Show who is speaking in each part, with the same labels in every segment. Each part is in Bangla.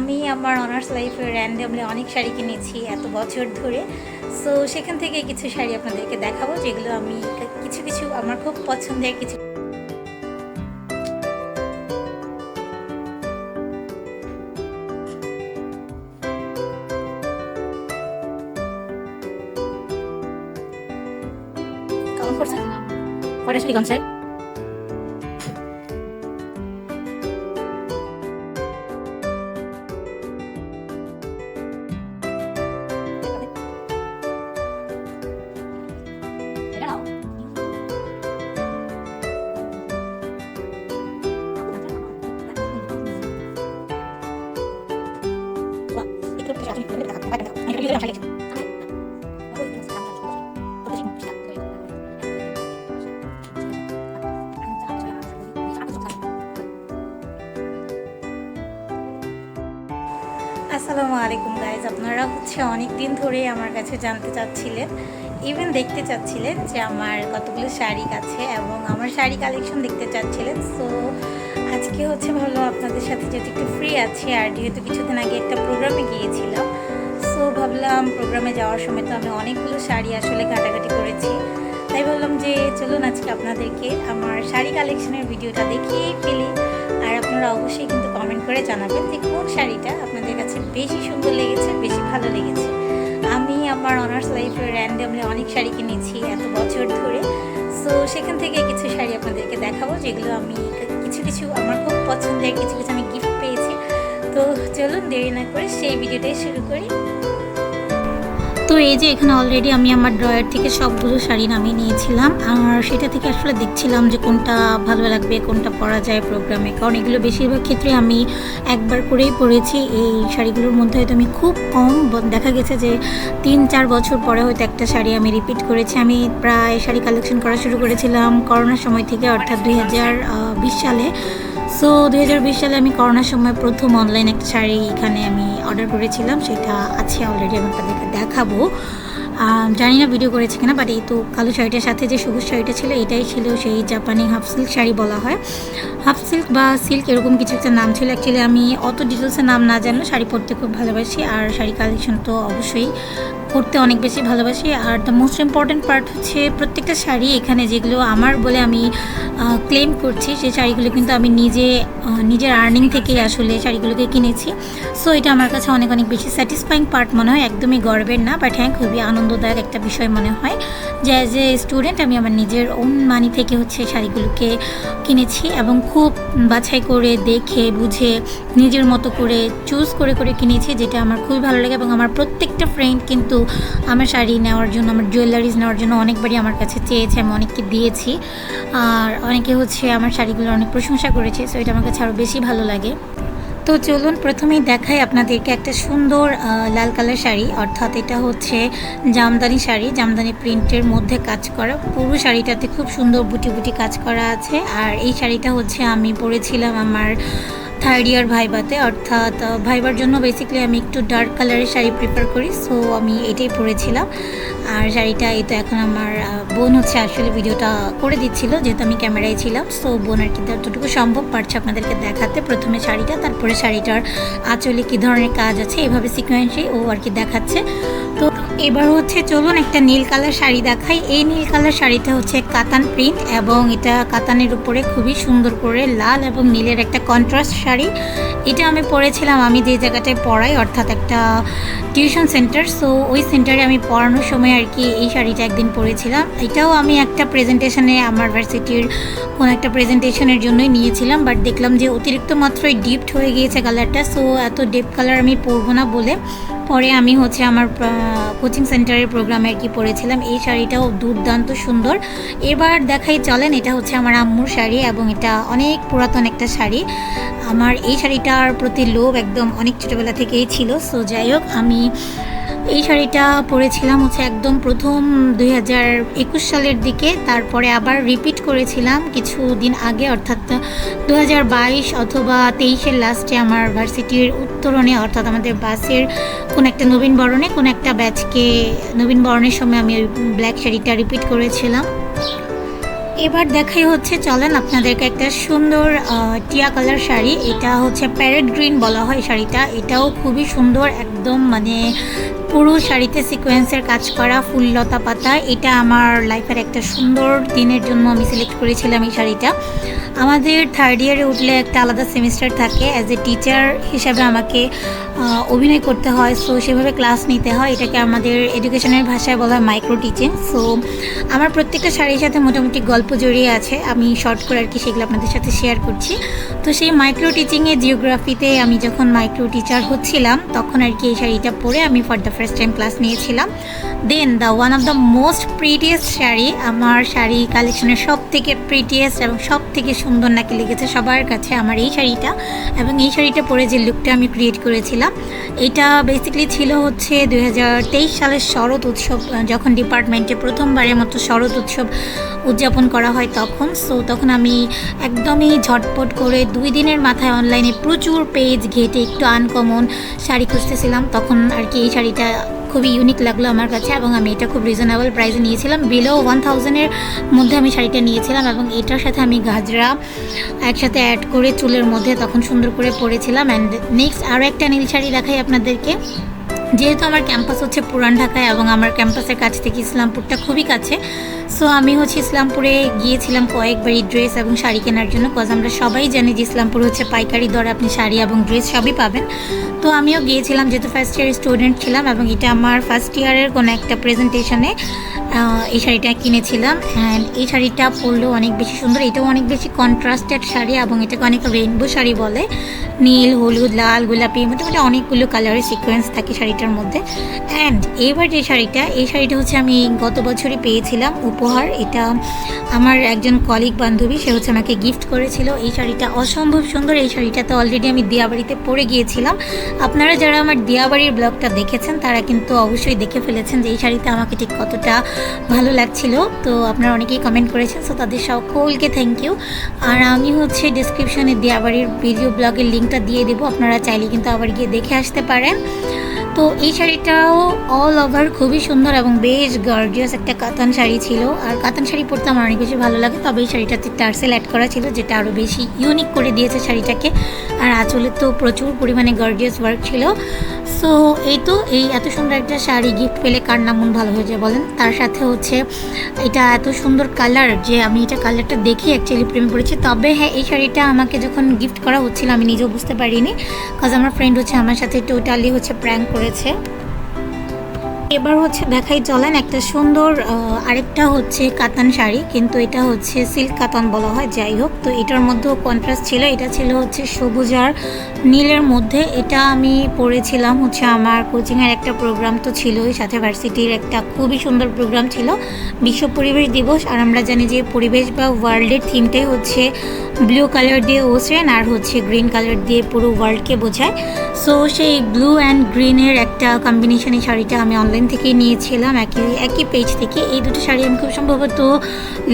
Speaker 1: আমি আমার অনার্স লাইফে র্যান্ডামলি অনেক শাড়ি কিনেছি এত বছর ধরে। সো সেখান থেকে কিছু শাড়ি আপনাদেরকে দেখাবো, যেগুলো আমি কিছু কিছু আমার খুব পছন্দের কিছু করছেন আসসালামু আলাইকুম গাইজ আপনারা হচ্ছে অনেক দিন ধরেই আমার কাছে জানতে চাচ্ছিলেন ইভেন দেখতে চাচ্ছিলেন যে আমার কতগুলো শাড়ি আছে এবং আমার শাড়ি কালেকশন দেখতে চাচ্ছিলেন। সো আজকে হচ্ছে ভালো আপনাদের সাথে যেহেতু একটু ফ্রি আছি, আর যেহেতু কিছুদিন আগে একটা সো ভাবলাম প্রোগ্রামে যাওয়ার সময় তো আমি অনেকগুলো শাড়ি আসলে ঘাটাঘাটি করেছি। তাই ভাবলাম যে চলুন আজকে আপনাদেরকে আমার শাড়ি কালেকশনের ভিডিওটা দেখিয়েই ফেলি। আর আপনারা অবশ্যই কিন্তু কমেন্ট করে জানাবেন যে কোন শাড়িটা আপনাদের কাছে বেশি সুন্দর লেগেছে, বেশি ভালো লেগেছে। আমি আমার অনার্স লাইফে র্যান্ডামলি অনেক শাড়ি কিনেছি এত বছর ধরে। সো সেখান থেকে কিছু শাড়ি আপনাদেরকে দেখাবো যেগুলো আমি কিছু কিছু আমার খুব পছন্দের কিছু কিছু আমি গিফট পেয়েছি। তো চলুন দেরি না করে সেই ভিডিওটাই শুরু করি। তো এই যে এখানে অলরেডি আমি আমার ড্রয়ার থেকে সবগুলো শাড়ি নামিয়ে নিয়েছিলাম। আর সেটা থেকে আসলে দেখছিলাম যে কোনটা ভালো লাগবে, কোনটা পরা যায় প্রোগ্রামে কারণ এগুলো বেশিরভাগ ক্ষেত্রে আমি একবার করেই পরেছি। এই শাড়িগুলোর মধ্যে হয়তো আমি খুব কম দেখা গেছে যে তিন চার বছর পরে হয়তো একটা শাড়ি আমি রিপিট করেছি। আমি প্রায় শাড়ি কালেকশন করা শুরু করেছিলাম করোনার সময় থেকে, অর্থাৎ দুই হাজার বিশ সালে। সো দু হাজার বিশ সালে আমি করোনার সময় প্রথম অনলাইন একটা শাড়ি এখানে আমি অর্ডার করেছিলাম। সেটা আছে অলরেডি আমি আপনাদেরকে দেখাবো। জানি না ভিডিও করেছে কিনা বাট এই তো কালো শাড়িটার সাথে যে সবুজ শাড়িটা ছিল, এটাই ছিল সেই জাপানি হাফ সিল্ক শাড়ি বলা হয়। হাফ সিল্ক বা সিল্ক এরকম কিছু একটা নাম ছিল। অ্যাকচুয়ালি আমি অত ডিটেলসের নাম না জানলেও শাড়ি পরতে খুব ভালোবাসি, আর শাড়ি কালেকশন তো অবশ্যই পরতে অনেক বেশি ভালোবাসি। আর দ্য মোস্ট ইম্পর্ট্যান্ট পার্ট হচ্ছে প্রত্যেকটা শাড়ি এখানে যেগুলো আমার বলে আমি ক্লেম করছি সেই শাড়িগুলো কিন্তু আমি নিজে নিজের আর্নিং থেকেই আসলে শাড়িগুলোকে কিনেছি। সো এটা আমার কাছে অনেক অনেক বেশি স্যাটিসফাইং পার্ট মনে হয়, একদমই গর্বের না বাট হ্যাঁ খুবই আনন্দদায়ক একটা বিষয় মনে হয় যে অ্যাজ এ স্টুডেন্ট আমি আমার নিজের ওন মানি থেকে হচ্ছে শাড়িগুলোকে কিনেছি এবং খুব বাছাই করে দেখে, বুঝে, নিজের মতো করে চুজ করে করে কিনেছি যেটা আমার খুবই ভালো লাগে এবং আমার প্রত্যেকটা ফ্রেন্ড কিন্তু আমার শাড়ি নেওয়ার জন্য, আমার জুয়েলারিজ নেওয়ার জন্য অনেকবারই আমার কাছে চেয়েছে, আমি অনেককে দিয়েছি। আর অনেকে হচ্ছে আমার শাড়িগুলোর অনেক প্রশংসা করেছে সো এটা আমার কাছে আরও বেশি ভালো লাগে। তো চলুন প্রথমেই দেখাই আপনাদেরকে একটা সুন্দর লাল কালার শাড়ি। অর্থাৎ এটা হচ্ছে জামদানি শাড়ি। জামদানি প্রিন্টের মধ্যে কাজ করা পুরো শাড়িটাতে খুব সুন্দর বুটি বুটি কাজ করা আছে। আর এই শাড়িটা হচ্ছে আমি পরেছিলাম আমার থার্ড ইয়ার ভাইবাতে, অর্থাৎ ভাইবার জন্য বেসিক্যালি আমি একটু ডার্ক কালারের শাড়ি প্রিফার করি সো আমি এটাই পরেছিলাম। আর শাড়িটা, এই তো এখন আমার বোন হচ্ছে আসলে ভিডিওটা করে দিচ্ছিল, যেহেতু আমি ক্যামেরায় ছিলাম সো বোন আর কি যতটুকু সম্ভব পারছে আপনাদেরকে দেখাতে, প্রথমে শাড়িটা, তারপরে শাড়িটার আঁচলে কী ধরনের কাজ আছে, এভাবে সিকোয়েন্সে ও আর কি দেখাচ্ছে। তো এবার হচ্ছে চলুন একটা নীল কালার শাড়ি দেখাই। এই নীল কালার শাড়িটা হচ্ছে কাতান প্রিন্ট, এবং এটা কাতানের উপরে খুবই সুন্দর করে লাল এবং নীলের একটা কন্ট্রাস্ট শাড়ি। এটা আমি পরেছিলাম, আমি যে জায়গাটায় পড়াই, অর্থাৎ একটা টিউশন সেন্টার। সো ওই সেন্টারে আমি পড়ানোর সময় আর কি এই শাড়িটা একদিন পরেছিলাম। এটাও আমি একটা প্রেজেন্টেশনে আমার ভার্সিটির কোনো একটা প্রেজেন্টেশনের জন্যই নিয়েছিলাম। বাট দেখলাম যে অতিরিক্ত মাত্রায় ডিপড হয়ে গিয়েছে কালারটা সো এত ডিপ কালার আমি পরবো না বলে পরে আমি হচ্ছে আমার কোচিং সেন্টারের প্রোগ্রামে আর কি পরেছিলাম এই শাড়িটাও দুর্দান্ত সুন্দর। এবার দেখাই চলেন, এটা হচ্ছে আমার আম্মুর শাড়ি এবং এটা অনেক পুরাতন একটা শাড়ি। আমার এই শাড়িটার প্রতি লোভ একদম অনেক ছোটোবেলা থেকেই ছিল। সো যাই হোক, আমি এই শাড়িটা পরেছিলাম হচ্ছে একদম প্রথম দুই হাজার একুশ সালের দিকে। তারপরে আবার রিপিট করেছিলাম কিছু দিন আগে, অর্থাৎ দু হাজার বাইশ অথবা তেইশের লাস্টে আমার ভার্সিটির উত্তরণে, অর্থাৎ আমাদের বাসের কোন একটা নবীন বরণে, কোন একটা ব্যাচকে নবীন বরণের সময় আমি ব্ল্যাক শাড়িটা রিপিট করেছিলাম। এবার দেখাই হচ্ছে, চলেন আপনাদেরকে একটা সুন্দর টিয়া কালার শাড়ি। এটা হচ্ছে প্যারেট গ্রিন বলা হয় শাড়িটা। এটাও খুবই সুন্দর, একদম মানে পুরো শাড়িতে সিকোয়েন্সের কাজ করা ফুল লতা পাতা, এটা আমার লাইফের একটা সুন্দর দিনের জন্য আমি সিলেক্ট করেছিলাম এই শাড়িটা। আমাদের থার্ড ইয়ারে উঠলে একটা আলাদা সেমিস্টার থাকে অ্যাজ এ টিচার হিসাবে আমাকে অভিনয় করতে হয় সো সেভাবে ক্লাস নিতে হয়, এটাকে আমাদের এডুকেশনের ভাষায় বলা হয় মাইক্রো টিচিং সো আমার প্রত্যেকটা শাড়ির সাথে মোটামুটি গল্প জড়িয়ে আছে, আমি শর্ট করে আর কি সেগুলো আপনাদের সাথে শেয়ার করছি। তো সেই মাইক্রো টিচিংয়ে জিওগ্রাফিতে আমি যখন মাইক্রো টিচার হচ্ছিলাম, তখন আর কি এই শাড়িটা পরে আমি for the first time class নিয়েছিলাম। Then the one of the most prettiest sari, আমার শাড়ি কালেকশনের সব থেকে প্রিটিয়েস্ট এবং সব থেকে সুন্দর নাকি লেগেছে সবার কাছে আমার এই শাড়িটা এবং এই শাড়িটা পরে যে লুকটা আমি ক্রিয়েট করেছিলাম, এটা বেসিক্যালি ছিল হচ্ছে দু হাজার তেইশ সালের শরৎ উৎসব, যখন ডিপার্টমেন্টে প্রথমবারের মতো শরৎ উৎসব উদযাপন করা হয় তখন। সো তখন আমি একদমই ঝটপট করে দুই দিনের মাথায় অনলাইনে প্রচুর পেজ ঘেটে একটু আনকমন শাড়ি খুঁজতেছিলাম। তখন আর কি এই শাড়িটা খুবই ইউনিক লাগল আমার কাছে এবং আমি এটা খুব রিজনেবল প্রাইসে নিয়েছিলাম। বিলো ওয়ান থাউজেন্ডের মধ্যে আমি শাড়িটা নিয়েছিলাম এবং এটার সাথে আমি গাজরা একসাথে অ্যাড করে চুলের মধ্যে তখন সুন্দর করে পরেছিলাম। অ্যান্ড নেক্সট আরও একটা নীল শাড়ি দেখাই আপনাদেরকে। যেহেতু আমার ক্যাম্পাস হচ্ছে পুরান ঢাকায় এবং আমার ক্যাম্পাসের কাছ থেকে ইসলামপুরটা খুবই কাছে সো আমি হচ্ছে ইসলামপুরে গিয়েছিলাম কয়েকবারই ড্রেস এবং শাড়ি কেনার জন্য কজ আমরা সবাই জানি যে ইসলামপুর হচ্ছে পাইকারি দরে আপনি শাড়ি এবং ড্রেস সবই পাবেন। তো আমিও গিয়েছিলাম, যেহেতু ফার্স্ট ইয়ার স্টুডেন্ট ছিলাম এবং এটা আমার ফার্স্ট ইয়ারের কোনো একটা প্রেজেন্টেশনে এই শাড়িটা কিনেছিলাম অ্যান্ড এই শাড়িটা পরলেও অনেক বেশি সুন্দর। এটাও অনেক বেশি কন্ট্রাস্টেড শাড়ি এবং এটাকে অনেক রেইনবো শাড়ি বলে। নীল, হলুদ, লাল, গোলাপি, মোটামুটি অনেকগুলো কালারের সিকোয়েন্স থাকে শাড়িটার মধ্যে। অ্যান্ড এবার যে শাড়িটা, এই শাড়িটা হচ্ছে আমি গত বছরই পেয়েছিলাম উপহার। এটা আমার একজন কলিগ বান্ধবী, সে হচ্ছে আমাকে গিফট করেছিল। এই শাড়িটা অসম্ভব সুন্দর। এই শাড়িটা তো অলরেডি আমি দিয়াবাড়িতে পরে গিয়েছিলাম। আপনারা যারা আমার দিয়াবাড়ির ব্লগটা দেখেছেন, তারা কিন্তু অবশ্যই দেখে ফেলেছেন যে এই শাড়িটা আমাকে ঠিক কতটা ভালো লাগছিল। তো আপনারা অনেকেই কমেন্ট করেছেন সো তাদের সকলকে থ্যাংক ইউ আর আমি হচ্ছে ডেসক্রিপশানের দিয়ে আবার ভিডিও ব্লগের লিঙ্কটা দিয়ে দেবো, আপনারা চাইলে কিন্তু আবার গিয়ে দেখে আসতে পারেন। তো এই শাড়িটাও অল ওভার খুবই সুন্দর এবং বেশ গর্জিয়াস একটা কাতান শাড়ি ছিল। আর কাতান শাড়ি পরতে আমার অনেক বেশি ভালো লাগে, তবে এই শাড়িটাতে টার্সেল অ্যাড করা ছিল, যেটা আরও বেশি ইউনিক করে দিয়েছে শাড়িটাকে। আর আঁচলে তো প্রচুর পরিমাণে গর্জিয়াস ওয়ার্ক ছিল। সো এই তো, এই এত সুন্দর একটা শাড়ি গিফট পেলে কার না মন ভালো হয়ে যায় বলেন? তার সাথে হচ্ছে, এটা এত সুন্দর কালার যে আমি এটা কালারটা দেখে অ্যাকচুয়ালি প্রেমে পড়েছি। তবে হ্যাঁ এই শাড়িটা আমাকে যখন গিফট করা হচ্ছিল, আমি নিজেও বুঝতে পারিনি। কাজ আমার ফ্রেন্ড হচ্ছে আমার সাথে টোটালি হচ্ছে প্র্যাঙ্ক করেছে এবার হচ্ছে দেখাই চলেন একটা সুন্দর আরেকটা হচ্ছে কাতান শাড়ি, কিন্তু এটা হচ্ছে সিল্ক কাতান বলা হয়, যাই হোক। তো এটার মধ্যেও কন্ট্রাস্ট ছিল, এটা ছিল হচ্ছে সবুজ আর নীলের মধ্যে। এটা আমি পরেছিলাম হচ্ছে আমার কোচিংয়ের একটা প্রোগ্রাম তো ছিলই, সাথে ভার্সিটির একটা খুবই সুন্দর প্রোগ্রাম ছিল, বিশ্ব পরিবেশ দিবস। আর আমরা জানি যে পরিবেশ বা ওয়ার্ল্ডের থিমটাই হচ্ছে ব্লু কালার দিয়ে ওসেন আর হচ্ছে গ্রিন কালার দিয়ে পুরো ওয়ার্ল্ডকে বোঝায়। সো সেই ব্লু অ্যান্ড গ্রিনের একটা কম্বিনেশন এই শাড়িটা আমি অনলাইন থেকে নিয়েছিলাম, একই একই পেজ থেকে। এই দুটো শাড়ি আমি খুব সম্ভবত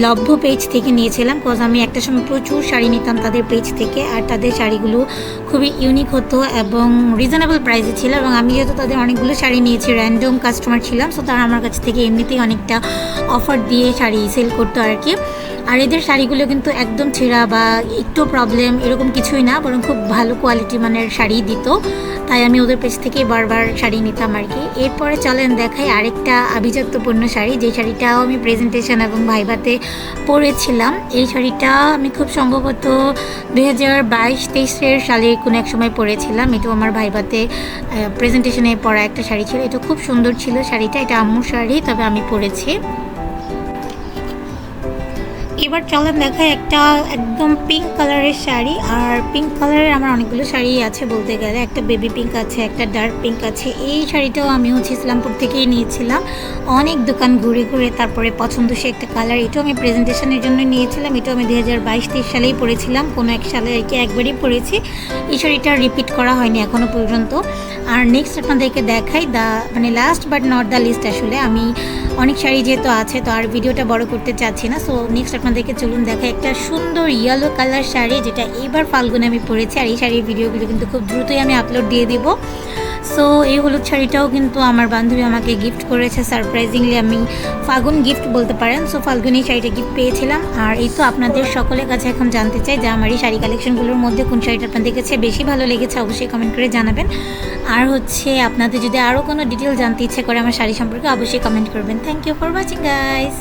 Speaker 1: লভ্য পেজ থেকে নিয়েছিলাম কজ আমি একটা সময় প্রচুর শাড়ি নিতাম তাদের পেজ থেকে। আর তাদের শাড়িগুলো খুবই ইউনিক হতো এবং রিজনেবল প্রাইসে ছিল এবং আমি যেহেতু তাদের অনেকগুলো শাড়ি নিয়েছি র্যান্ডম কাস্টমার ছিলাম সো তারা আমার কাছ থেকে এমনিতেই অনেকটা অফার দিয়ে শাড়ি সেল করতো আর কি আর এদের শাড়িগুলো কিন্তু একদম ছেঁড়া বা একটু প্রবলেম এরকম কিছুই না, বরং খুব ভালো কোয়ালিটি মানের শাড়ি দিত। তাই আমি ওদের পেছ থেকেই বারবার শাড়ি নিতাম আর কি এরপরে চলেন দেখাই আরেকটা আভিজাত্যপূর্ণ শাড়ি, যে শাড়িটাও আমি প্রেজেন্টেশন এবং ভাইভাতে পরেছিলাম। এই শাড়িটা আমি খুব সম্ভবত দু হাজার বাইশ, তেইশের সালে কোনো এক সময় পরেছিলাম। এটাও আমার ভাইভাতে প্রেজেন্টেশনে পরা একটা শাড়ি ছিল। এটা খুব সুন্দর ছিল শাড়িটা। এটা আম্মুর শাড়ি, তবে আমি পরেছি। এবার চলেন দেখায় একটা একদম পিঙ্ক কালারের শাড়ি। আর পিঙ্ক কালারের আমার অনেকগুলো শাড়ি আছে বলতে গেলে। একটা বেবি পিঙ্ক আছে, একটা ডার্ক পিঙ্ক আছে। এই শাড়িটাও আমি হচ্ছে ইসলামপুর থেকেই নিয়েছিলাম। অনেক দোকান ঘুরে ঘুরে তারপরে পছন্দ সে একটা কালার এটাও আমি প্রেজেন্টেশনের জন্য নিয়েছিলাম। এটাও আমি দু হাজার বাইশ, তেইশ সালেই পরেছিলাম। কোনো এক সালে আর কি একবারই পরেছি। এই শাড়িটা রিপিট করা হয়নি এখনও পর্যন্ত। আর নেক্সট আপনাদেরকে দেখাই দা মানে last but not the least আসলে আমি অনেক শাড়ি যেহেতু আছে, তো আর ভিডিওটা বড় করতে চাচ্ছি না। সো নেক্সট আপনাদেরকে চলুন দেখা একটা সুন্দর ইয়েলো কালার শাড়ি, যেটা এবার ফাল্গুনে আমি পরেছি। আর এই শাড়ির ভিডিওগুলো কিন্তু খুব দ্রুতই আমি আপলোড দিয়ে দিব। সো এই হলুদ শাড়িটাও কিন্তু আমার বান্ধবী আমাকে গিফট করেছে। সারপ্রাইজিংলি আমি ফাগুন গিফট বলতে পারেন। সো ফাল্গুন এই শাড়িটা গিফট পেয়েছিলাম। আর এই তো আপনাদের সকলের কাছে এখন জানতে চাই যে আমার এই শাড়ি কালেকশনগুলোর মধ্যে কোন শাড়িটা আপনাদের কাছে বেশি ভালো লেগেছে, অবশ্যই কমেন্ট করে জানাবেন। আর হচ্ছে, আপনাদের যদি আরও কোনো ডিটেল জানতে ইচ্ছে করে আমার শাড়ি সম্পর্কে, অবশ্যই কমেন্ট করবেন। Thank you for watching guys